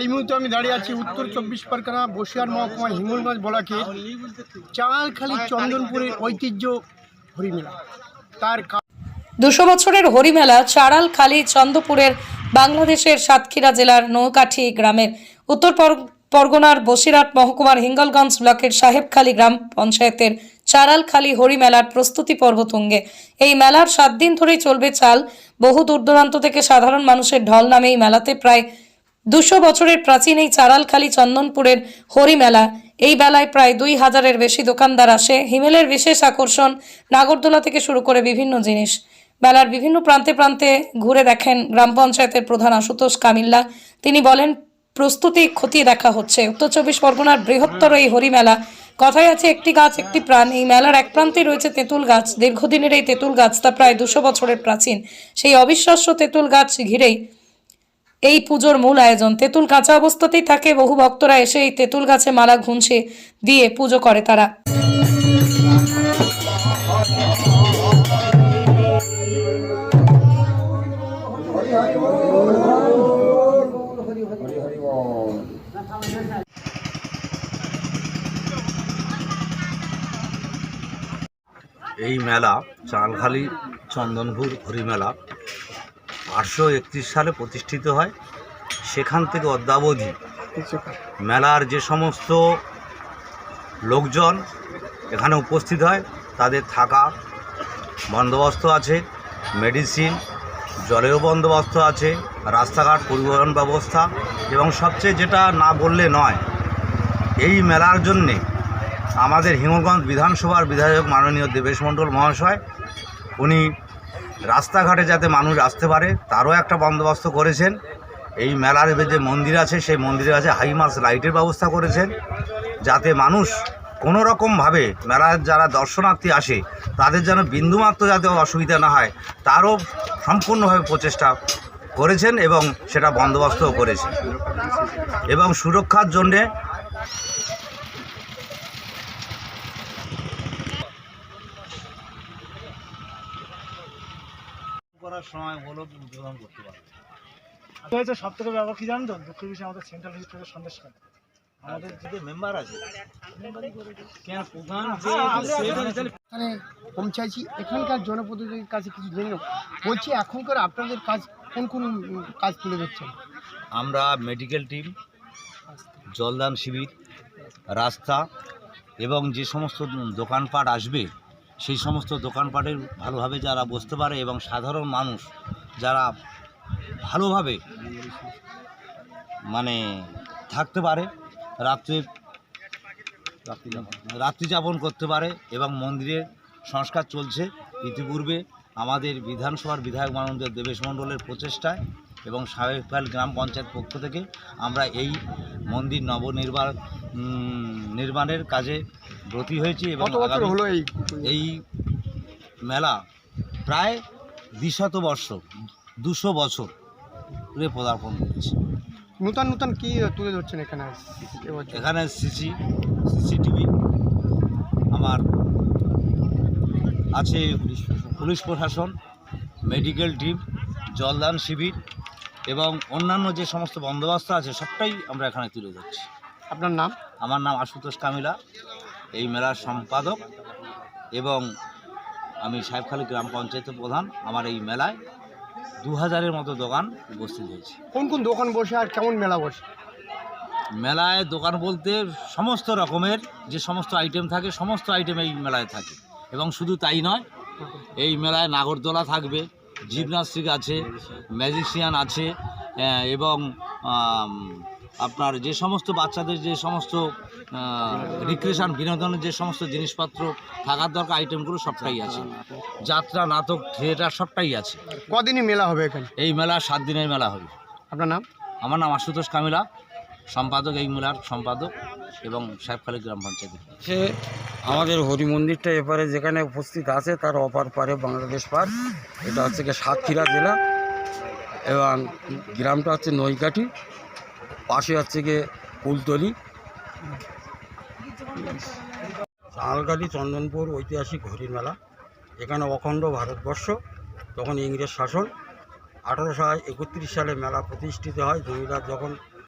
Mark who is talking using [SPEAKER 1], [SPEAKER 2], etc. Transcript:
[SPEAKER 1] এই মুহূর্তে আমি দাঁড়িয়ে আছি উত্তর চব্বিশ পরগনা বসিয়ার মহকুমা হিঙ্গলগঞ্জ বলাকে চাঁড়ালখালি চন্দনপুরের ঐতিহ্য হরিমেলা। তার
[SPEAKER 2] দুশো বছরের হরিমেলা চারাল খালি চন্দ্রপুরের বাংলাদেশের সাতক্ষীরা জেলার নৌকাঠি গ্রামের। উত্তর পরগনার বসিরহাট মহকুমার হিঙ্গলগঞ্জ ব্লকের সাহেবখালী গ্রাম পঞ্চায়েতের চারালখালী হরিমেলার প্রস্তুতি পর্ব তুঙ্গে এই মেলার সাত দিন ধরেই চলবে চাল। বহু দূর থেকে সাধারণ মানুষের ঢল নামে এই মেলাতে প্রায় দুশো বছরের প্রাচীন এই চারালখালী চন্দনপুরের হরিমেলা। এই বেলায় প্রায় দুই হাজারের বেশি দোকানদার আসে। হিমেলের বিশেষ আকর্ষণ নাগরদোলা থেকে শুরু করে বিভিন্ন জিনিস। বেলার বিভিন্ন প্রান্তে প্রান্তে ঘুরে দেখেন গ্রাম পঞ্চায়েতের প্রধান আশুতোষ কামিল্লা। তিনি বলেন, প্রস্তুতি খতিয়ে দেখা হচ্ছে। উত্তর চব্বিশ পরগনার বৃহত্তর এই হরিমেলা। কথায় আছে, একটি গাছ, একটি প্রাণ। এই মেলার এক প্রান্তে রয়েছে তেঁতুল গাছ। দীর্ঘদিনের এই তেঁতুল গাছ তা প্রায় দুশো বছরের প্রাচীন। সেই অবিশ্বাস্য তেঁতুল গাছ ঘিরেই এই পুজোর মূল আয়োজন। তেঁতুল কাঁচা অবস্থাতেই থাকে, বহু ভক্তরা এসে এই তেঁতুল গাছে মালা ঘুঁষে দিয়ে পুজো করে তারা।
[SPEAKER 3] এই মেলা, চালখালি, চন্দনপুর হরিমেলা আটশো একত্রিশ সালে প্রতিষ্ঠিত হয়। সেখান থেকে অদ্যাবধি মেলার যে সমস্ত লোকজন এখানে উপস্থিত হয়, তাদের থাকা বন্দোবস্ত আছে, মেডিসিন, জলেও বন্দোবস্ত আছে, রাস্তাঘাট পরিবহন ব্যবস্থা এবং সবচেয়ে যেটা না বললে নয়, এই মেলার জন্যে আমাদের হিঙ্গলগঞ্জ বিধানসভার বিধায়ক মাননীয় দেবেশ মণ্ডল মহাশয় উনি রাস্তাঘাটে যাতে মানুষ আসতে পারে, তারও একটা বন্দোবস্ত করেছেন। এই মেলার যে মন্দির আছে, সেই মন্দিরের কাছে হাইমাস লাইটের ব্যবস্থা করেছেন, যাতে মানুষ কোনো রকমভাবে মেলার যারা দর্শনার্থী আসে, তাদের যেন বিন্দুমাত্র যাতে অসুবিধা না হয়, তারও সম্পূর্ণভাবে প্রচেষ্টা করেছেন এবং সেটা বন্দোবস্তও করেছেন। এবং সুরক্ষার জন্যে করার সময় হলো উদ্বোধন করতে পারবে।
[SPEAKER 4] হয়েছে সব থেকে ব্যাপার কি জানেন তো দুঃখের বিষয় আমাদের সেন্ট্রাল লিস্ট থেকে সন্দেশ খান
[SPEAKER 3] আমাদের যে মেম্বার আছে। কেন প্রধান
[SPEAKER 1] এখানে পৌঁছাইছি। এখানকার জনপ্রতিনিধির কাছে কিছু জেনে বলছি এখনকার আপনাদের কাজ কোন কোন কাজ তুলে ধরছেন
[SPEAKER 3] আমরা মেডিকেল টিম জলদান শিবির রাস্তা এবং যে সমস্ত দোকানপাট আসবে সেই সমস্ত দোকানপাটের ভালোভাবে যারা বসতে পারে এবং সাধারণ মানুষ যারা ভালোভাবে মানে থাকতে পারে, রাত্রে রাত্রি যাপন করতে পারে এবং মন্দিরের সংস্কার চলছে। ইতিপূর্বে আমাদের বিধানসভার বিধায়ক মাননীয় দেবেশ মণ্ডলের প্রচেষ্টায় এবং সাহেবপাল গ্রাম পঞ্চায়েত পক্ষ থেকে আমরা এই মন্দির নবনির্মাণ নির্মাণের কাজে ব্রতী হয়েছি এবং
[SPEAKER 1] কত বছর হলো এই
[SPEAKER 3] এই মেলা? প্রায় দ্বিশত বর্ষ দুশো বছর ধরে পদার্পণ করেছে
[SPEAKER 1] নূতন নূতন কি তুলে ধরছেন এখানে?
[SPEAKER 3] এখানে সিসি সিসিটিভি আমার আছে পুলিশ প্রশাসন মেডিকেল টিম জলদান শিবির এবং অন্যান্য যে সমস্ত বন্দোবস্ত আছে সবটাই আমরা এখানে তুলে ধরছি।
[SPEAKER 1] আপনার নাম?
[SPEAKER 3] আমার নাম আশুতোষ কামিলা। এই মেলার সম্পাদক এবং আমি সাহেবখালী গ্রাম পঞ্চায়েতের প্রধান। আমার এই মেলায় দু হাজারের মতো দোকান উপস্থিত হয়েছে।
[SPEAKER 1] কোন কোন দোকান বসে আর কেমন মেলা বসে?
[SPEAKER 3] মেলায় দোকান বলতে সমস্ত রকমের যে সমস্ত আইটেম থাকে সমস্ত আইটেম এই মেলায় থাকে। এবং শুধু তাই নয় এই মেলায় নাগরদোলা থাকবে জিমনাস্টিক আছে ম্যাজিশিয়ান আছে এবং আপনার যে সমস্ত বাচ্চাদের যে সমস্ত রিক্রিয়েশন বিনোদনের যে সমস্ত জিনিসপত্র থাকার দরকার আইটেমগুলো সবটাই আছে। যাত্রা নাটক থিয়েটার সবটাই আছে।
[SPEAKER 1] কদিনই মেলা হবে এখানে?
[SPEAKER 3] এই মেলা সাত দিনের মেলা হবে।
[SPEAKER 1] আপনার নাম?
[SPEAKER 3] আমার নাম আশুতোষ কামিলা সম্পাদক এই মেলার সম্পাদক এবং সাহেবখালী গ্রাম পঞ্চায়েত
[SPEAKER 5] সে আমাদের হরি মন্দিরটা এপারে যেখানে উপস্থিত আছে তার অপার পারে বাংলাদেশ পার এটা হচ্ছে গিয়ে সাতক্ষীরা জেলা এবং গ্রামটা হচ্ছে নৈকাঠি। পাশে হচ্ছে গিয়ে কুলতলি। চালকাঠি চন্দনপুর ঐতিহাসিক হরির মেলা এখানে অখণ্ড ভারতবর্ষ, তখন ইংরেজ শাসন। আঠারোশো একত্রিশ সালে মেলা প্রতিষ্ঠিত হয়। জমিদার যখন